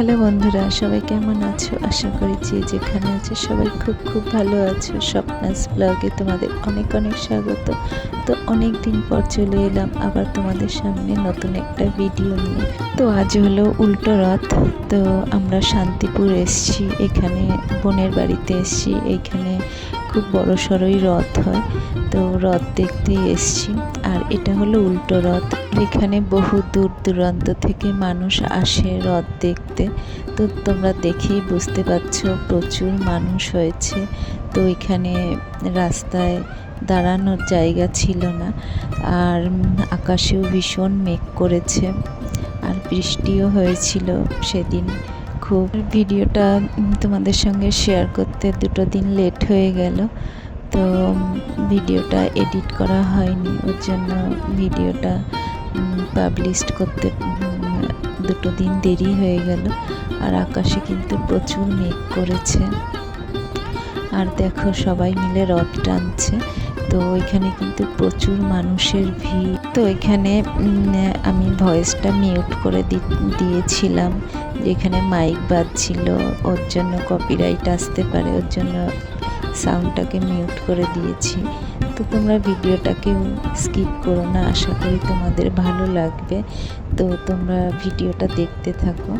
Hello বন্ধুরা, সবাই কেমন আছো? আশা করি যে যেখানে আছে সবাই খুব খুব ভালো আছো। স্বপ্নাস ব্লগে তোমাদের অনেক অনেক স্বাগত। তো অনেক দিন পর চলে এলাম আবার তোমাদের সামনে নতুন একটা ভিডিও নিয়ে। তো আজ হলো উল্টো রথ। তো আমরা শান্তিপুর এসছি, এখানে বোনের বাড়িতে এসছি। এইখানে খুব বড় সড়োই রথ হয়। তো রথ দেখতেই এসছি। আর এটা হলো উল্টো রথ। এখানে বহু দূর দূরান্ত থেকে মানুষ আসে রথ দেখতে। তো তোমরা দেখেই বুঝতে পারছ, প্রচুর মানুষ হয়েছে। তো এখানে রাস্তায় দাঁড়ানোর জায়গা ছিল না। আর আকাশেও ভীষণ মেঘ করেছে। আর বৃষ্টিও হয়েছিল সেদিন খুব। ভিডিওটা তোমাদের সঙ্গে শেয়ার করতে দুটো দিন লেট হয়ে গেল। তো ভিডিওটা এডিট করা হয়নি, ওর জন্য ভিডিওটা পাবলিশ করতে দুটো দিন দেরি হয়ে গেল আর আকাশে কিন্তু প্রচুর মেঘ করেছে। আর দেখো সবাই মিলে রথ টানছে, তো এখানে কিন্তু প্রচুর মানুষের ভিড়। তো এখানে আমি ভয়েসটা মিউট করে দিয়েছিলাম, যেখানে মাইক বাজছিল, ওর জন্য কপিরাইট আসতে পারে, ওর জন্য সাউন্ডটাকে মিউট করে দিয়েছি। তো তোমরা ভিডিওটাকেও স্কিপ করো না, আশা করি তোমাদের ভালো লাগবে। তো তোমরা ভিডিওটা দেখতে থাকো।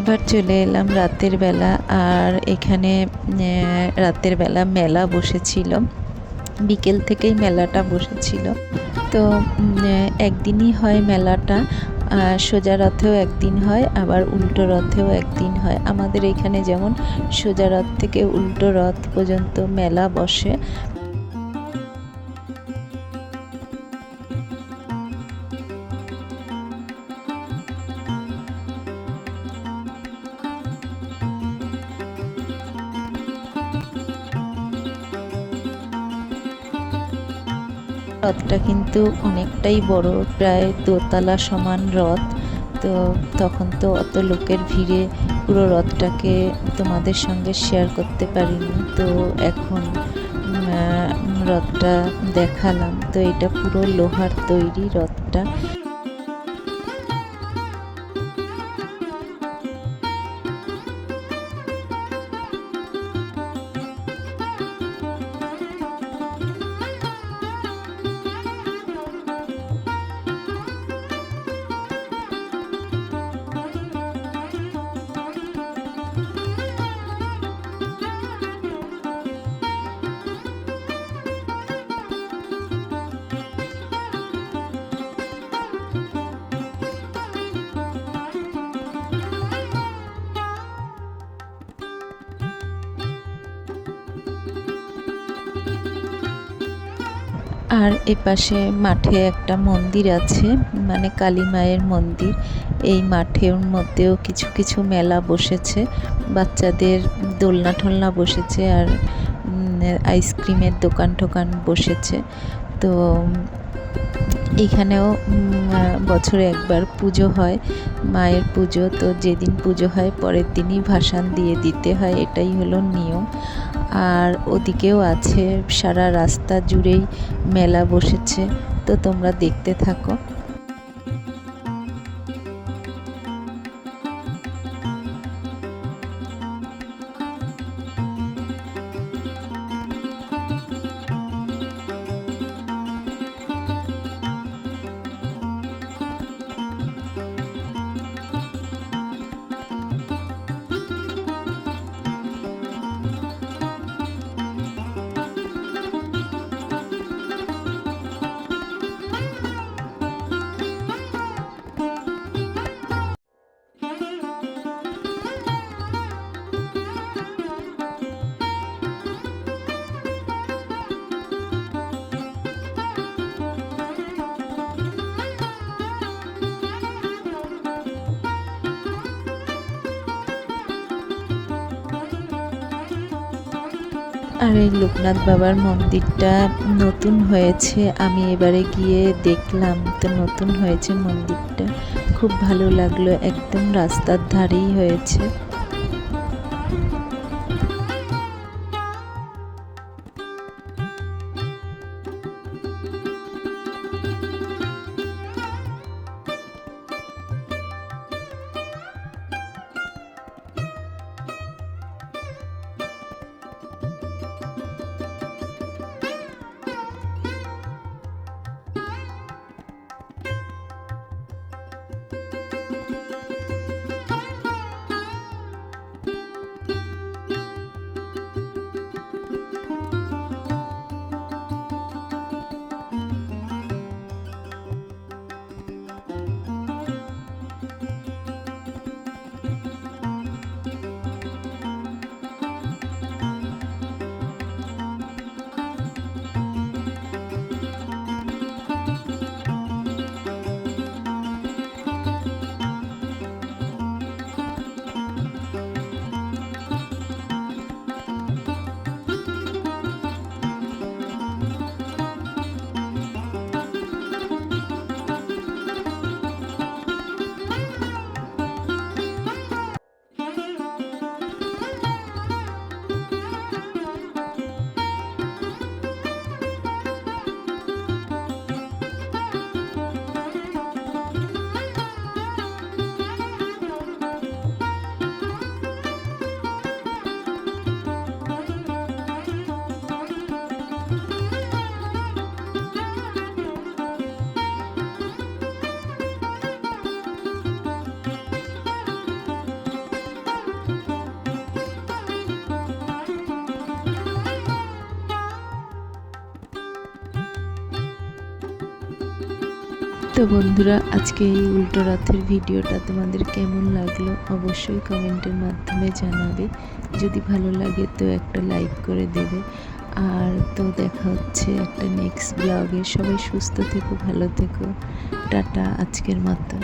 এবার চলে এলাম রাতের বেলা আর এখানে রাতের বেলা মেলা বসেছিল। বিকেল থেকেই মেলাটা বসেছিল। তো একদিনই হয় মেলাটা সোজা রথেও একদিন হয়, আবার উল্টো রথেও একদিন হয়। আমাদের এখানে যেমন সোজা রথ থেকে উল্টো রথ পর্যন্ত মেলা বসে। রথটা কিন্তু অনেকটাই বড়, প্রায় দোতলা সমান রথ তো তখন তো অত লোকের ভিড়ে পুরো রথটাকে তোমাদের সঙ্গে শেয়ার করতে পারিনি। তো এখন রথটা দেখালাম। তো এটা পুরো লোহার তৈরি রথটা আর এপাশে মাঠে একটা মন্দির আছে মানে কালী মায়ের মন্দির। এই মাঠের মধ্যেও কিছু কিছু মেলা বসেছে, বাচ্চাদের দোলনা ঠোলনা বসেছে আর আইসক্রিমের দোকান টোকান বসেছে। তো এখানেও বছরে একবার পুজো হয়, মায়ের পুজো। তো যেদিন পুজো হয়, পরের দিনই ভাসান দিয়ে দিতে হয়, এটাই হলো নিয়ম। আর ওদিকেও আছে সারা রাস্তা জুড়েই মেলা বসেছে তো তোমরা দেখতে থাকো। আর এই লোকনাথ বাবার মন্দিরটা নতুন হয়েছে, আমি এবারে গিয়ে দেখলাম তো নতুন হয়েছে মন্দিরটা। খুব ভালো লাগল, একদম রাস্তার ধারেই হয়েছে। তো বন্ধুরা, আজকে এই উল্টো রথের ভিডিওটা তোমাদের কেমন লাগল অবশ্যই কমেন্টের মাধ্যমে জানাবে। যদি ভালো লাগে তো একটা লাইক করে দেবে। আর তো দেখা হচ্ছে একটা নেক্সট ব্লগে সবাই সুস্থ থেকো, ভালো থেকো। টাটা আজকের মতো।